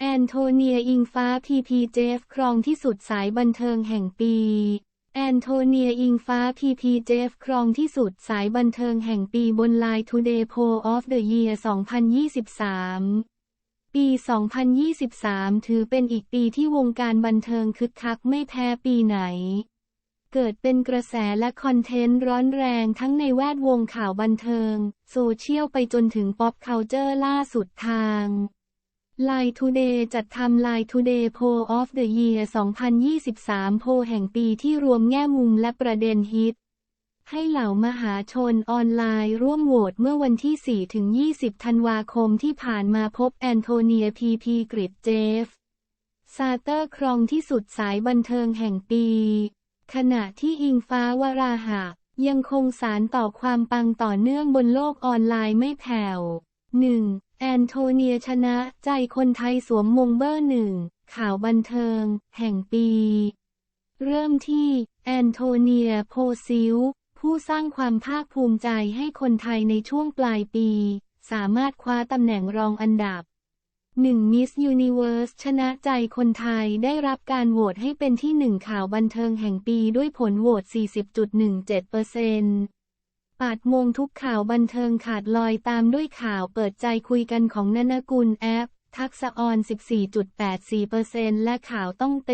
แอนโทเนียอิงฟ้าพีพีเจฟครองที่สุดสายบันเทิงแห่งปี แอนโทเนียอิงฟ้าพีพีเจฟครองที่สุดสายบันเทิงแห่งปีบนไลน์ Today Poll of the Year 2023 ปี 2023 ถือเป็นอีกปีที่วงการบันเทิงคึกคักไม่แพ้ปีไหน เกิดเป็นกระแสและคอนเทนต์ร้อนแรงทั้งในแวดวงข่าวบันเทิง โซเชียลไปจนถึงป๊อปเคาเจอร์ล่าสุดทาง Line Today จัดทำ Line Today Poll of the Year 2023 โพลแห่งปีที่รวมแง่มุมและประเด็นฮิต ให้เหล่ามหาชนออนไลน์ร่วมโหวตเมื่อวันที่4-20 ธันวาคมที่ผ่านมาพบแอนโทเนียพีพีกริดเจฟ ซาเตอร์ครองที่สุดสายบันเทิงแห่งปี ขณะที่อิงฟ้าวราหะ ยังคงสารต่อความปังต่อเนื่องบนโลกออนไลน์ไม่แผ่ว 1. แอนโทเนียชนะใจคนไทยสวมมงเบอร์หนึ่ง ข่าวบันเทิง แห่งปี เริ่มที่แอนโทเนียโพซิลผู้สร้างความภาคภูมิใจให้คนไทยในช่วงปลายปี สามารถคว้าตำแหน่งรองอันดับ1 Miss Universe ชนะใจคนไทยได้รับการโหวตให้เป็นที่หนึ่งข่าวบันเทิงแห่งปีด้วยผลโหวต 40.17%ปอร์เซ็นต์าดโมงทุกข่าวบันเทิงขาดลอยตามด้วยข่าวเปิดใจคุยกันของนนกุลแอป ทักษออน 14.84%และข่าวต้องเต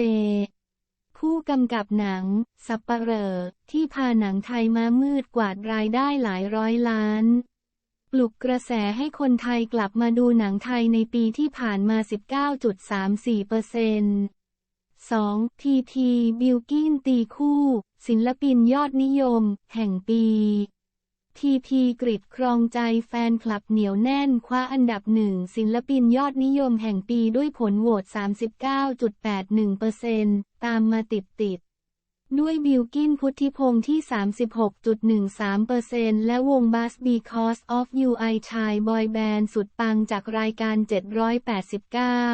ผู้กำกับหนัง สัปปเหร่อที่พาหนังไทยมามืดกวาดรายได้หลายร้อยล้าน ปลุกกระแสให้คนไทยกลับมาดูหนังไทยในปีที่ผ่านมา 19.34% 2. ทีที บิลกินตีคู่ ศิลปินยอดนิยม แห่งปี ทีพีกริดครองใจแฟนคลับเหนียวแน่น คว้าอันดับหนึ่งศิลปินยอดนิยมแห่งปีด้วยผลโหวต 39.81%ตามมาติดติด ด้วยบิลกินพุทธิพงษ์ที่ 36.13%และวงบัส Because of You I ชายบอยแบนด์สุดปังจากรายการ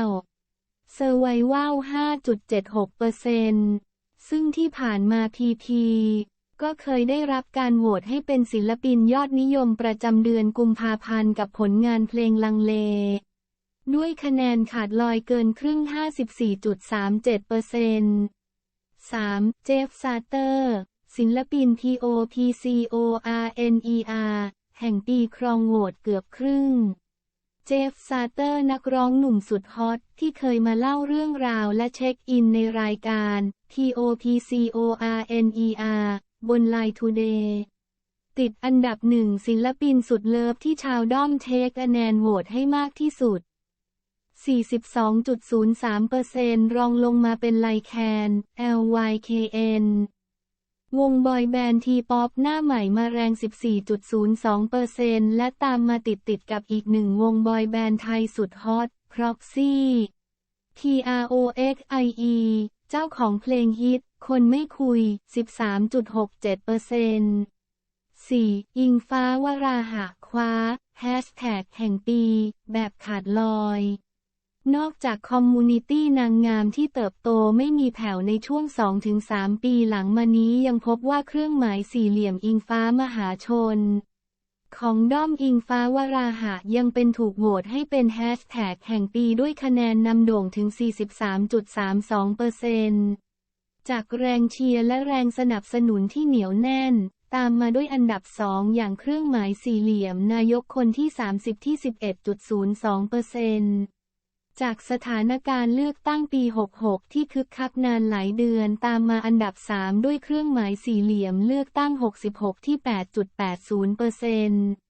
789 Survival 5.76%ซึ่งที่ผ่านมาพีพี ก็เคยได้รับการโหวตให้เป็นศิลปินยอดนิยมประจำเดือนกุมภาพันธ์กับผลงานเพลงลังเล ด้วยคะแนนขาดลอยเกินครึ่ง 54.37% 3. เจฟซาเตอร์ ศิลปิน POPCORNER แห่งปีครองโหวตเกือบครึ่ง เจฟซาเตอร์นักร้องหนุ่มสุดฮอต ที่เคยมาเล่าเรื่องราวและเช็คอินในรายการ TOPCORNER บนไลน์ทูเดย์ติดอันดับหนึ่งศิลปินสุดเลิฟที่ชาวด้อมเทคคะแนนโหวตให้มากที่สุด 42.03%รองลงมาเป็นไลแคน LYKN วงบอยแบนด์ทีป๊อปหน้าใหม่มาแรง 14.02%และตามมาติดติดกับอีกหนึ่งวงบอยแบนด์ไทยสุดฮอต Proxy PROXIE เจ้าของเพลงฮิต คนไม่คุย 13.67% 4. อิงฟ้าวราหะคว้า แฮชแท็กแห่งปี แบบขาดลอย นอกจากคอมมูนิตี้นางงามที่เติบโตไม่มีแผ่วในช่วง 2-3 ปีหลังมานี้ยังพบว่าเครื่องหมายสี่เหลี่ยมอิงฟ้ามหาชน ของด้อมอิงฟ้าวราหะยังเป็นถูกโหวตให้เป็นแฮชแท็กแห่งปีด้วยคะแนนนำโด่งถึง 43.32% จากแรงเชียร์และแรงสนับสนุนที่เหนียวแน่น ตามมาด้วยอันดับสองอย่างเครื่องหมายสี่เหลี่ยมนายกคนที่ 30 ที่ 11.02%จากสถานการณ์เลือกตั้งปี 66 ที่คึกคักนานหลายเดือนตามมาอันดับ 3 ด้วยเครื่องหมายสี่เหลี่ยมเลือกตั้ง 66 ที่ 8.80%